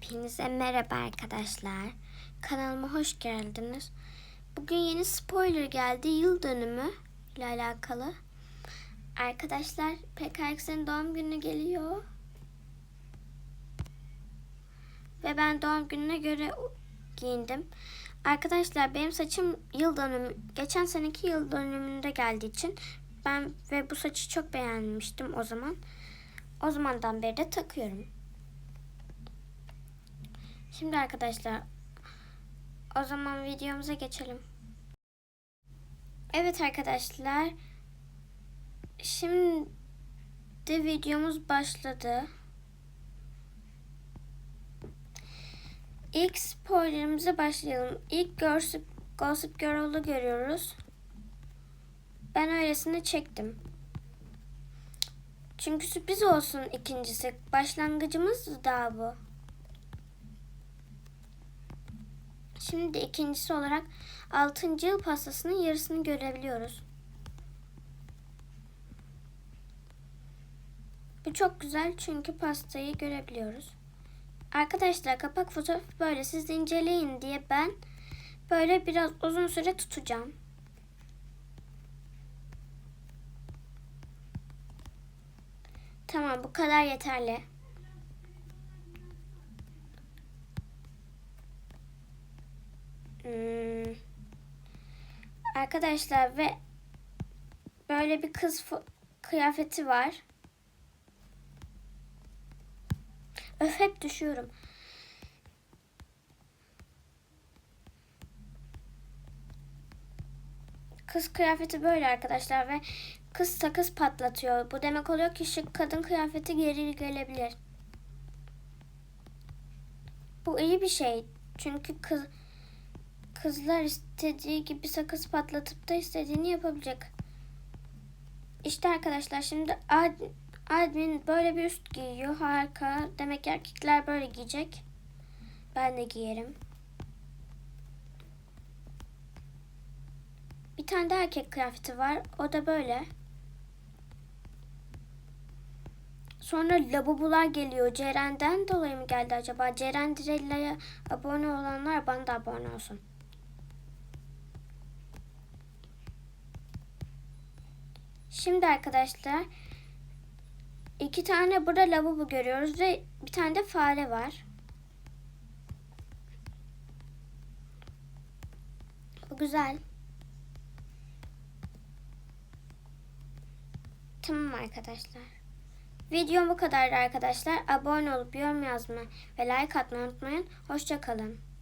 Hepinize merhaba arkadaşlar. Kanalıma hoş geldiniz. Bugün yeni spoiler geldi. Yıl dönümü ile alakalı. Arkadaşlar PKX'in doğum günü geliyor. Ve ben doğum gününe göre giyindim. Arkadaşlar benim saçım yıl dönümü, geçen seneki yıl dönümünde geldiği için ben ve bu saçı çok beğenmiştim o zaman. O zamandan beri de takıyorum. Şimdi arkadaşlar o zaman videomuza geçelim. Evet arkadaşlar şimdi videomuz başladı. İlk spoilerimize başlayalım. İlk Gossip, Gossip Girl'u görüyoruz. Ben öylesine çektim. Çünkü sürpriz olsun ikincisi. Başlangıcımız daha bu. Şimdi ikincisi olarak 6. yıl pastasının yarısını görebiliyoruz. Bu çok güzel çünkü pastayı görebiliyoruz. Arkadaşlar kapak fotoğrafı böyle siz de inceleyin diye ben böyle biraz uzun süre tutacağım. Tamam bu kadar yeterli. Hmm. Arkadaşlar ve böyle bir kız kıyafeti var. Öf hep düşüyorum. Kız kıyafeti böyle arkadaşlar ve kız sakız patlatıyor. Bu demek oluyor ki şık kadın kıyafeti geri gelebilir. Bu iyi bir şey. Çünkü kız kızlar istediği gibi sakız patlatıp da istediğini yapabilecek. İşte arkadaşlar şimdi ad, admin böyle bir üst giyiyor. Harika. Demek ki erkekler böyle giyecek. Ben de giyerim. Bir tane de erkek kıyafeti var. O da böyle. Sonra labubular geliyor. Ceren'den dolayı mı geldi acaba? Ceren Dirella'ya abone olanlar bana da abone olsun. Şimdi arkadaşlar iki tane burada lavabo görüyoruz ve bir tane de fare var. Bu güzel. Tamam arkadaşlar. Videom bu kadardı arkadaşlar. Abone olup yorum yazmayı ve like atmayı unutmayın. Hoşçakalın.